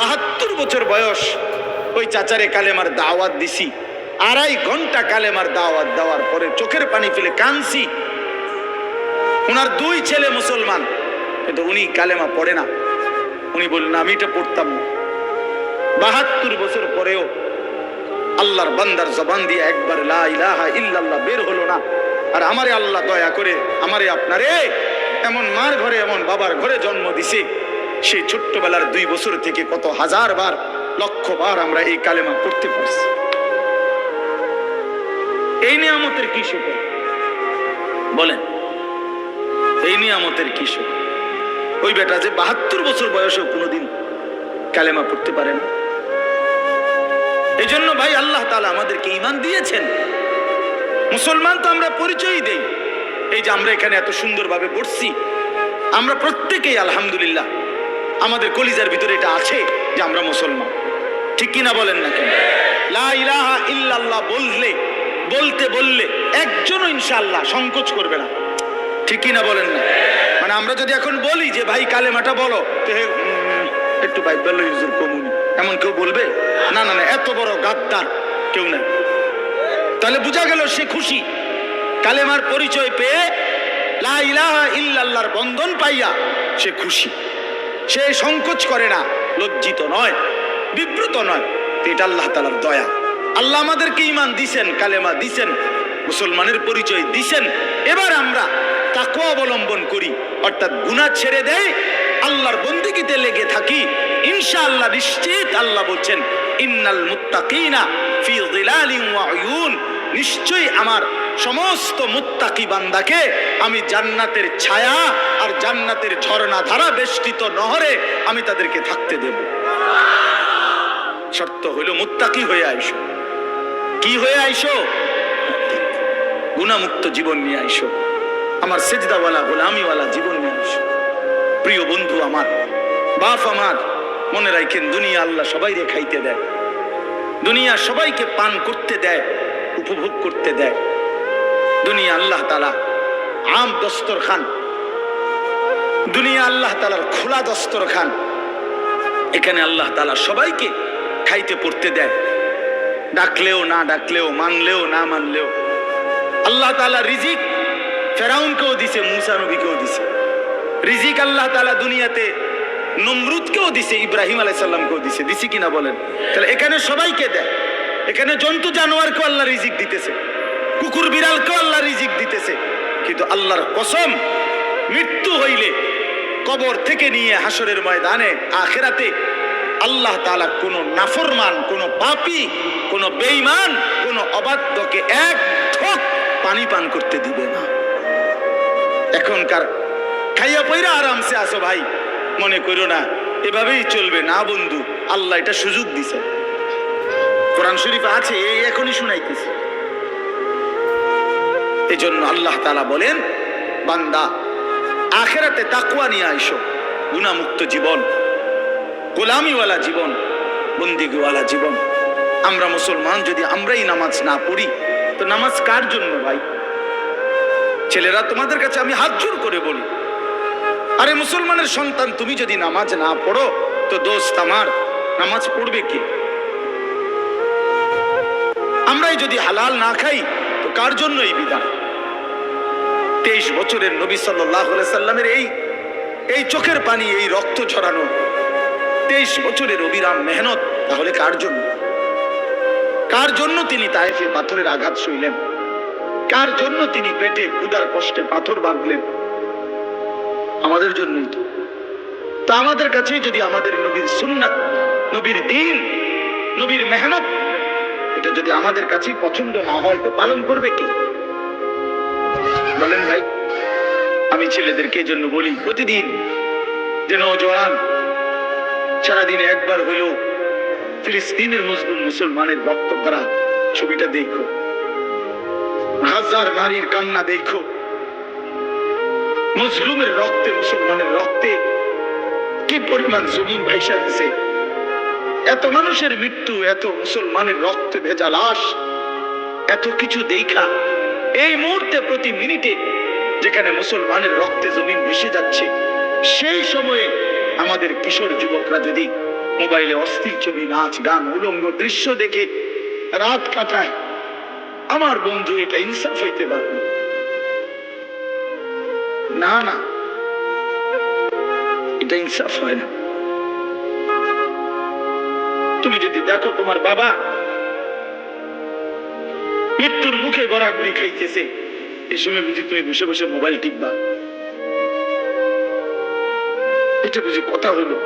বাহাত্তর বছর বয়স, ওই চাচারে কালেমার দাওয়াত দিছি। আড়াই ঘণ্টা কালেমার দাওয়াত দেওয়ার পরে চোখের পানি ফেলে কানছি ওনার দুই ছেলে মুসলমান, কিন্তু উনি কালেমা পড়ে না। উনি বললেন, আমি এটা পড়তাম না। বাহাত্তর বছর পরেও আল্লাহর বান্দার জবান দিয়ে একবার লা ইলাহা ইল্লাল্লাহ বের হলো না। আর আমারে আল্লাহ দয়া করে আমারে আপনারে এমন মার ঘরে, এমন বাবার ঘরে জন্ম দিছে। সেই ছোট্টবেলার দুই বছর থেকে কত হাজার বার, লক্ষ বার আমরা এই কালেমা পড়তে পারছি। এই নিয়ামতের কি শুকর বলেন, এই নিয়ামতের কি শুকর ওই বেটা যে বাহাত্তর বছর বয়সেও কোনোদিন কালেমা পড়তে পারে না। এই জন্য ভাই আল্লাহ তালা আমাদেরকে ইমান দিয়েছেন। মুসলমান তো আমরা পরিচয় দেই। এই যে আমরা এখানে এত সুন্দরভাবে পড়ছি, আমরা প্রত্যেকেই আলহামদুলিল্লাহ আমাদের কলিজার ভিতরে এটা আছে যে আমরা মুসলমান। ঠিক কিনা বলেন না কেন? লা ইলাহা ইল্লাল্লাহ বললে, বলতে বললে একজনও ইনশাল্লাহ সংকোচ করবে না। ঠিক কিনা বলেন না? মানে আমরা যদি এখন বলি যে, ভাই, কালেমাটা বলো একটু ভাই বেল্লো ইউজুর কমুনি। এমন কেউ বলবে? না না না, এত বড় গাদ্দার কেউ নাই। তাহলে বোঝা গেল সে খুশি। কালেমার পরিচয় পেয়ে লা ইলাহা ইল্লাল্লাহর বন্ধন পাইয়া সে খুশি। সে সংকোচ করে না। লজ্জিত নয়, বিব্রত নয়। এটা আল্লাহ তালার দয়া। আল্লাহ আমাদেরকে ইমান দিছেন, কালেমা দিছেন, মুসলমানের পরিচয় দিছেন। এবার আমরা তাকে অবলম্বন করি, অর্থাৎ গুনাহ ছেড়ে দেয় আল্লাহর বন্দিগিতে লেগে থাকি। ইনশাআল্লাহ নিশ্চিত আল্লাহ বলছেন, ইন্নাল মুত্তাকিনা ফি যিলালিন নিশ্চয়ই আমার সমস্ত মুত্তাকি বান্দাকে আমি জান্নাতের ছায়া আর জান্নাতের ঝর্ণা ধারা বেষ্টিত নহরে আমি তাদেরকে থাকতে দেব। শর্ত হইল, মুত্তাকি হয়ে আইসো। কি হয়ে আইসো? গুণামুক্ত জীবন নিয়ে আইসো। আমার সেজদাওয়ালা, গোলামিওয়ালা জীবন নিয়ে আইসো। প্রিয় বন্ধু আমার, বাপ আমার, মনে রাখেন, দুনিয়া আল্লাহ সবাই রে খাইতে দেয়। দুনিয়া সবাইকে পান করতে দেয়, উপভোগ করতে দেয়। দুনিয়া আল্লাহ তালা আম দস্তর খান দুনিয়া আল্লাহ তালার খোলা দস্তর খান এখানে আল্লাহ তালা সবাইকে খাইতে পড়তে দেয় ডাকলেও না ডাকলেও, মানলেও না মানলেও। আল্লাহ তালা রিজিক ফেরাউনকেও দিছে, মুসা নবীকেও দিছে। রিজিক আল্লাহ তালা দুনিয়াতে নমরুদকেও দিছে, ইব্রাহিম আলাইসাল্লামকেও দিছে। দিছে কিনা বলেন? তাহলে এখানে সবাইকে দেয় এখানে জন্তু জানোয়ারকেও আল্লাহ রিজিক দিতেছে। কুকুর বিড়ালকেও আল্লাহ রিজিক দিতেছে। কিন্তু আল্লাহর কসম মৃত্যু হইলে কবর থেকে নিয়ে হাসরের ময়দানে আখেরাতে আল্লাহ তাআলা কোন নাফরমান, কোন পাপি, কোন বেঈমান, কোন অবাধ্যকে এক ঠোক পানি পান করতে দিবে না। এখনকার খাইয়া পইরা আরামসে আসো ভাই, মনে করো না, এভাবেই চলবে। না বন্ধু, আল্লাহ এটা সুযোগ দিছে। কোরআন শরীফ আছে, এই এখনই শুনাইতেছি। এই জন্য আল্লাহ তালা বলেন, বান্দা আখেরাতে তাকুয়া নিয়ে আইসো। গুণামুক্ত জীবন, গোলামিওয়ালা জীবন, বন্দিগিওয়ালা জীবন। আমরা মুসলমান, যদি আমরাই নামাজ না পড়ি, তো নামাজ কার জন্য ভাই? ছেলেরা তোমাদের কাছে আমি হাত জোর করে বলি, আরে মুসলমানের সন্তান, তুমি যদি নামাজ না পড়ো, তো দোস্ত আমার, নামাজ পড়বে কে? আমরাই যদি হালাল না খাই, তো কার জন্য এই বিধান? তেইশ বছরের নবী সাল্লাহ সাল্লামের এই এই চোখের পানি, এই রক্ত ঝরানো, তেইশ বছরের অবিরাম মেহনত, তাহলে কার জন্য? কার জন্য তিনি তায়েফে পাথরের আঘাত সইলেন? কার জন্য তিনি পেটে ক্ষুদার কষ্টে পাথর বাঁধলেন? আমাদের জন্যই তো। তা আমাদের কাছে যদি আমাদের নবীর সুন্নাত, নবীর দিন, নবীর মেহনত, এটা যদি আমাদের কাছে পছন্দ না হয়, তো পালন করবে কি? বলেন ভাই, আমি ছেলেদেরকে জন্য বলি, প্রতিদিন যে নজওয়ান সারাদিনে একবার হইলেও ফিলিস্তিনের মুসলিম মুসলমানের রক্ত ভরা ছবিটা দেখো, হাজার নারীর কান্না দেখো মুসলিমের রক্তে, মুসলমানের রক্তে কি পরিমাণ জমিন ভাইসা গেছে এত মানুষের মৃত্যু, এত মুসলমানের রক্তে ভেজা লাশ, এত কিছু দেখা এই মুহূর্তে প্রতি মিনিটে যেখানে মুসলমানের রক্তে জমিন ভেসে যাচ্ছে, সেই সময়ে আমাদের কিশোর যুবকরা যদি মোবাইলে অস্থির ছবি, নাচ, গান, উলঙ্গ দৃশ্য দেখে রাত কাটায়, আমার বন্ধু এটা ইনসাফ হইতে পারবে। না না, এটা ইনসাফ হয় না। তুমি যদি দেখো তোমার বাবা মৃত্যুর মুখে গড়া গড়াগড়ি খাইতেছে। এই সময় বুঝি তুমি বসে বসে মোবাইল টিপবা। এটা বুঝি কথা হলো।